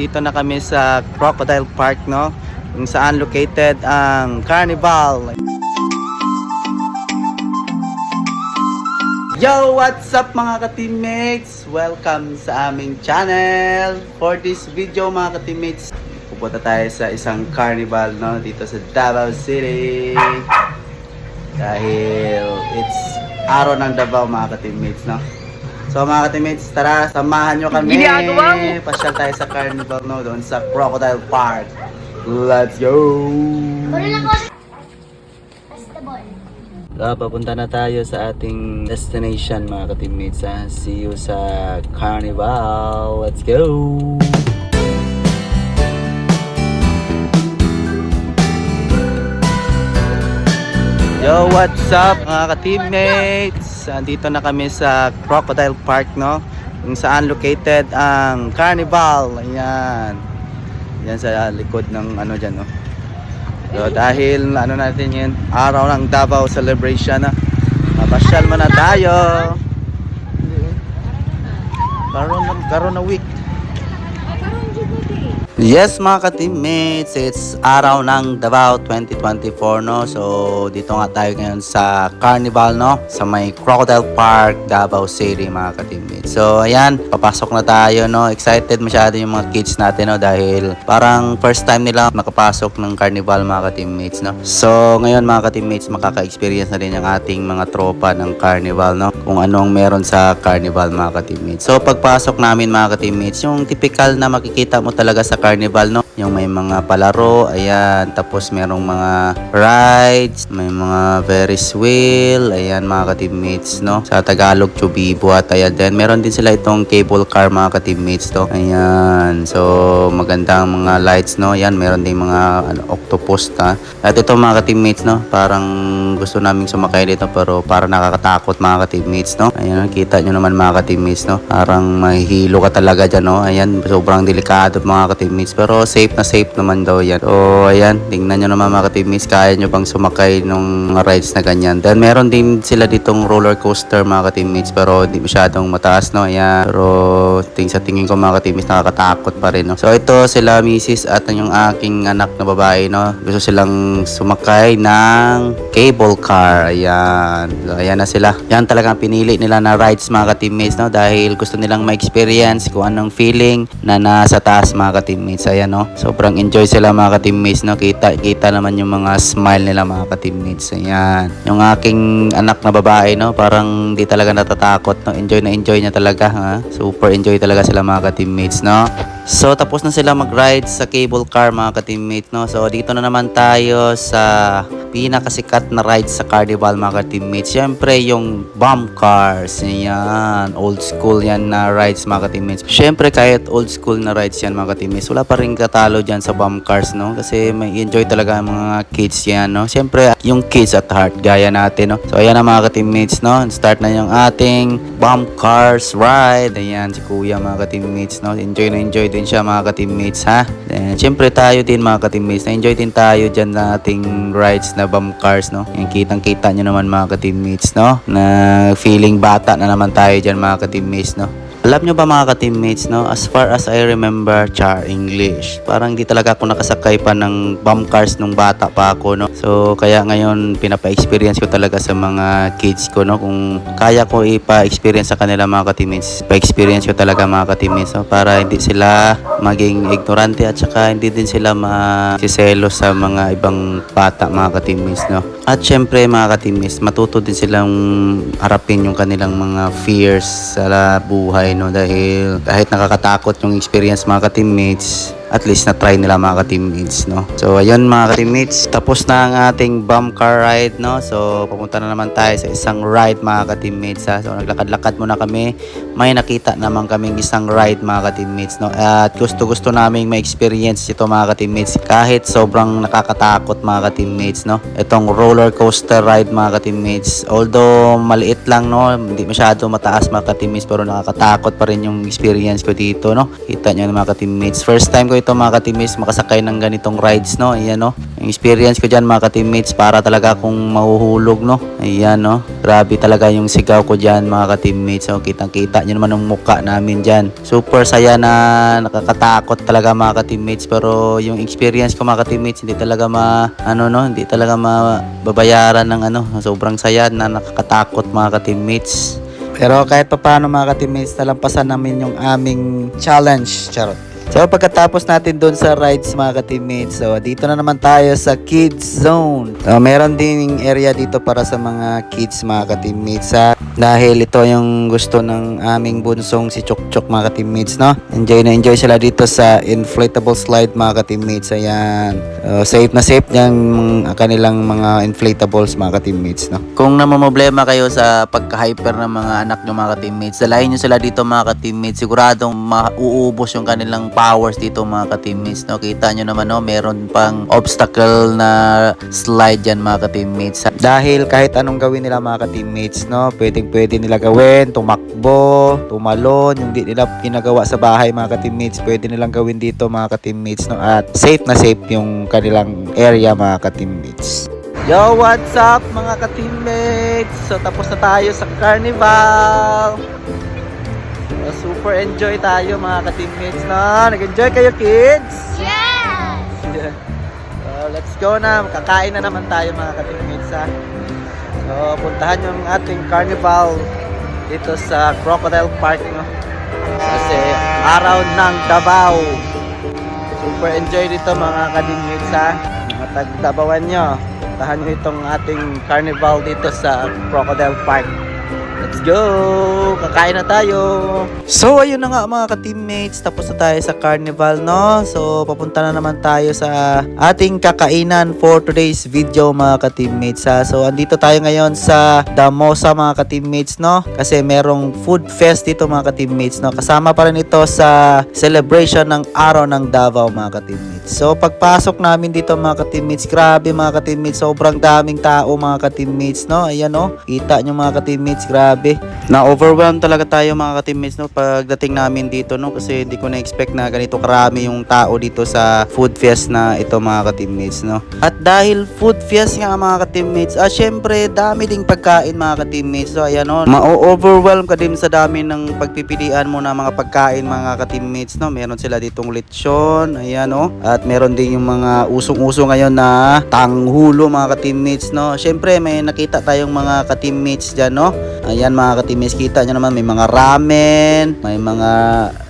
andito na kami sa Crocodile Park, no? Kung saan located ang Carnival. Yo, what's up mga ka-teammates? Welcome sa aming channel. For this video mga ka-teammates, pupunta tayo sa isang carnival, no? Dito sa Davao City. Dahil it's araw ng Davao mga ka-teammates, no? So mga ka-teammates, tara, samahan nyo kami. Ginagawa mo. Pasyal tayo sa carnival, no? Doon sa Crocodile Park. Let's go! So, papunta na tayo sa ating destination mga ka-teammates. Ha? See you sa carnival. Let's go! Yo, what's up mga ka-teammates? Andito na kami sa Crocodile Park, no? Kung saan located ang Carnival. Ayan. Yan sa likod ng ano dyan, no? So, dahil ano natin yun, araw ng Davao celebration, na. Mapasyal mo na tayo. Karoon karoon na week. Yes mga ka-teammates, it's araw ng Davao 2024 no. So dito nga tayo ngayon sa Carnival no, sa may Crocodile Park, Davao City mga ka-teammates. So ayan, papasok na tayo no. Excited masyado yung mga kids natin no dahil parang first time nila nakapasok ng Carnival mga ka-teammates no. So ngayon mga ka-teammates, makaka-experience na rin yung ating mga tropa ng Carnival no. Kung anong meron sa Carnival mga ka-teammates. So pagpasok namin mga ka-teammates, yung typical na makikita mo talaga sa Carnival no, yung may mga palaro, ayan, tapos merong mga rides, may mga Ferris wheel, ayan mga ka-teammates no. Sa Tagalog, Chubibo at ayan din. Meron din sila itong cable car mga ka-teammates to. Ayan. So magandang mga lights no. Ayan, meron din mga ano, octopus ta. At ito mga ka-teammates no, parang gusto naming sumakay dito pero para nakakatakot mga ka-teammates no. Ayan, kita nyo naman mga ka-teammates no. Parang mahihilo ka talaga dyan no. Ayan, sobrang delikado mga ka-teammates pero safe na safe naman daw yan. So ayan, tingnan nyo naman mga ka-teammates, kaya nyo bang sumakay nung rides na ganyan. Then meron din sila ditong roller coaster mga ka-teammates pero di masyadong mataas no. Ayan, pero ting sa tingin ko mga ka-teammates nakakatakot pa rin no. So ito sila misis at yung aking anak na babae no. Gusto silang sumakay ng cable car. Ayan. So ayan na sila. Yan talagang pinili nila na rides mga ka-teammates no dahil gusto nilang ma-experience kung anong feeling na nasa taas mga ka-teammates. Ayan no. Sobrang enjoy sila mga ka-teammates no. Kita kita naman yung mga smile nila mga ka-teammates. Ayan. Yung aking anak na babae no, parang di talaga natatakot no. Enjoy na enjoy niya talaga ha. Super enjoy talaga sila mga ka-teammates no. So tapos na sila mag-ride sa cable car mga ka-teammates no. So dito na naman tayo sa pinakasikat na ride sa Carnival mga ka-teammates. Siyempre yung bomb cars. Yan. Old school yan na rides mga ka-teammates. Siyempre kahit old school na rides yan mga ka-teammates. Wala pa rin katalo dyan sa bomb cars no. Kasi may enjoy talaga ang mga kids yan no. Siyempre yung kids at heart gaya natin no. So ayan na mga ka-teammates no. Start na yung ating bomb cars ride. Ayan si kuya mga ka-teammates no. Enjoy na enjoy din siya mga ka-teammates ha. Then, siyempre tayo din mga ka-teammates. Na-enjoy din tayo dyan na ating rides na bomb cars no. Yung kitang kita nyo naman mga ka-teammates no. Na feeling bata na naman tayo dyan mga ka-teammates no. Alam nyo ba mga ka-teammates, no? As far as I remember, char English. Parang di talaga ako nakasakay pa ng bomb cars nung bata pa ako, no? So, kaya ngayon, pinapa-experience ko talaga sa mga kids ko, no? Kung kaya ko ipa-experience sa kanila mga ka-teammates, pa-experience ko talaga mga ka-teammates, no? Para hindi sila maging ignorante at saka hindi din sila masiselo sa mga ibang bata mga ka-teammates, no? At syempre mga ka-teammates, matuto din silang harapin yung kanilang mga fears sa buhay no dahil kahit nakakatakot yung experience mga ka-teammates at least na try nila mga ka-teammates no? So ayun mga ka-teammates. Tapos na ang ating bomb car ride no? So pupunta na naman tayo sa isang ride mga ka-teammates ha? so naglakad-lakad muna kami. May nakita naman kaming isang ride mga ka-teammates no? At gusto gusto naming ma-experience ito mga ka-teammates. Kahit sobrang nakakatakot mga ka-teammates no? Itong roller coaster ride mga ka-teammates. Although maliit lang no? Hindi masyado mataas mga ka-teammates pero nakakatakot pa rin yung experience ko dito no? Kita nyo mga ka-teammates. First time ko ito mga ka-teammates makasakay ng ganitong rides no. Ayan no. Yung experience ko diyan mga ka-teammates para talaga akong mahuhulog no. Ayan no. Grabe talaga yung sigaw ko diyan mga ka-teammates. So kitang-kita niyo naman ang mukha namin diyan. Super saya na nakakatakot talaga mga ka-teammates pero yung experience ko mga ka-teammates hindi talaga ma ano no, hindi talaga mababayaran ng ano. Sobrang saya na nakakatakot mga ka-teammates. Pero kahit pa paano mga ka-teammates, nalampasan namin yung aming challenge. Charot. So pagkatapos natin doon sa rides mga ka-teammates, so dito na naman tayo sa kids zone. So, meron din area dito para sa mga kids mga ka-teammates ha. Dahil ito yung gusto ng aming bunsong si Chok Chok mga ka-teammates no. Enjoy na enjoy sila dito sa inflatable slide mga ka-teammates. Ayan. So, safe na safe yung kanilang mga inflatables mga ka-teammates no. Kung namamblema kayo sa pagka-hyper ng mga anak nyo mga ka-teammates, dalahin nyo sila dito mga ka-teammates. Siguradong mauubos yung kanilang powers dito mga ka-teammates. No? Kita nyo naman, no? meron pang obstacle na slide dyan mga ka-teammates. Dahil kahit anong gawin nila mga ka-teammates, no? pwedeng pwede nila gawin, tumakbo, tumalon, yung di nila ginagawa sa bahay mga ka-teammates, pwede nilang gawin dito mga ka-teammates. No? At safe na safe yung kanilang area mga ka-teammates. Yo, what's up mga ka-teammates? So tapos na tayo sa carnival. So, super enjoy tayo mga ka-teammates na. Nag-enjoy kayo kids? Yes! Yeah. So, let's go na. Kakain na naman tayo mga ka-teammates ha. So puntahan yung ating carnival dito sa Crocodile Park no. Kasi araw ng Davao. Super enjoy dito mga ka-teammates ha. Mga tag-Dabawan nyo. Puntahan nyo itong ating carnival dito sa Crocodile Park. Let's go! Kakain na tayo! So, ayun na nga mga ka-teammates. Tapos na tayo sa carnival, no? So, papunta na naman tayo sa ating kakainan for today's video, mga ka-teammates. ha? So, andito tayo ngayon sa Damosa, mga ka-teammates, no? Kasi merong food fest dito, mga ka-teammates, no? Kasama pa rin ito sa celebration ng Araw ng Davao, mga ka-teammates. So, pagpasok namin dito, mga ka-teammates, grabe, mga ka-teammates, sobrang daming tao, mga ka-teammates, no? Ayan, no? Kita nyo, mga ka-teammates, grabe. Na-overwhelm talaga tayo, mga ka-teammates, no? Pagdating namin dito, no? Kasi hindi ko na-expect na ganito karami yung tao dito sa food fest na ito, mga ka-teammates, no? At dahil food fest nga, mga ka-teammates, ah, syempre, dami ding pagkain, mga ka-teammates. So, ayan, no? Ma-overwhelm ka din sa dami ng pagpipilian mo na mga pagkain, mga ka-teammates, no? Meron sila ditong lechon, ayan, no? At meron din yung mga usong-uso ngayon na tanghulo, mga ka-teammates, no? Syempre, may nakita tayong mga ka-teammates dyan, no? Ayan, mga ka-teammates, kita nyo naman, may mga ramen, may mga,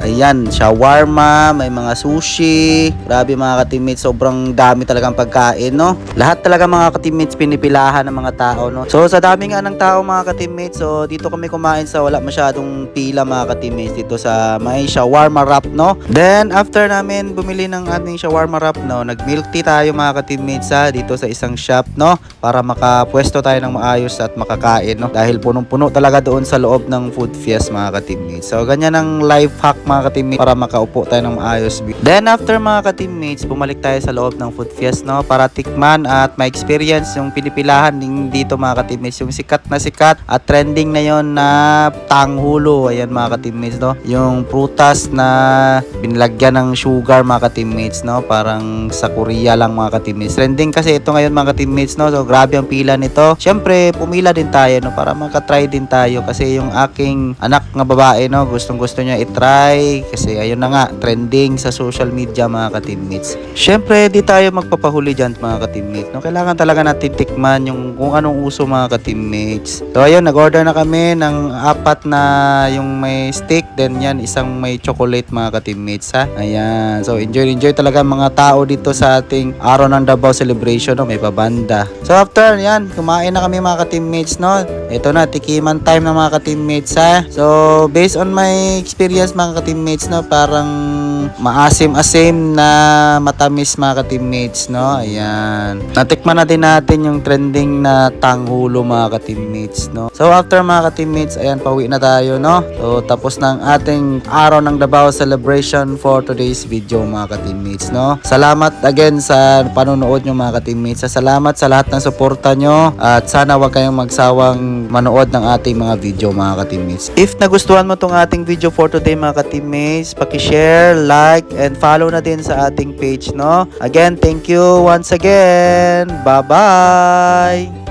ayan, shawarma, may mga sushi. Grabe, mga ka-teammates, sobrang dami talagang pagkain, no? Lahat talaga, mga ka-teammates, pinipilahan ng mga tao, no? So, sa dami nga ng tao, mga ka-teammates, so, dito kami kumain sa wala masyadong pila, mga ka-teammates, dito sa may shawarma wrap, no? Then, after namin bumili ng ating shawarma wrap, no, nag-milk tea tayo, mga ka-teammates, ha, dito sa isang shop, no? Para makapwesto tayo ng maayos at makakain, no? Dahil punong-puno talaga doon sa loob ng food fest, mga ka-teammates. So, ganyan ang life hack, mga ka-teammates, para makaupo tayo ng maayos. Then, after, mga ka-teammates, bumalik tayo sa loob ng food fest, no? Para tikman at ma-experience yung pinipilahan din dito, mga ka-teammates, yung sikat na sikat at trending na yon na tanghulo. Ayan, mga ka-teammates, no? Yung prutas na binilagyan ng sugar, mga ka-teammates, no? Parang sa Korea lang, mga ka-teammates. Trending kasi ito ngayon, mga ka-teammates, no? So, grabe ang pila nito. Siyempre, pumila din tayo, no? Para makatry din tayo. Kasi yung aking anak nga babae, no? Gustong gusto niya itry. Kasi ayun na nga, trending sa social media, mga ka-teammates. Siyempre, di tayo magpapahuli dyan, mga ka-teammates, no? Kailangan talaga natin tikman yung kung anong uso, mga ka-teammates. So, ayun, nag-order na kami ng apat na yung may steak, then yan, isang may chocolate, mga ka-teammates, ha? Ayan. So, enjoy, enjoy talaga mga tao dito sa ating araw ng Davao celebration, no? May pabanda. So, after yan, kumain na kami, mga ka-teammates, no? Ito na, tikiman time ng mga ka-teammates, ha? So, based on my experience, mga ka-teammates, no? Parang maasim-asim na matamis, mga ka-teammates, no? Ayan. Natikman na din natin yung trending na tanghulo, mga ka-teammates, no? So, after, mga ka-teammates, ayan, pauwi na tayo, no? So, tapos ng ating araw ng Davao celebration for today's video, mga ka-teammates, no? Salamat again sa panonood nyo, mga ka-teammates. Sa Salamat sa lahat ng suporta nyo at sana wag kayong magsawang manood ng ating mga video, mga ka-teammates. If nagustuhan mo tong ating video for today, mga ka-teammates, paki-share, like and follow na din sa ating page, no? Again, thank you once again. Bye-bye!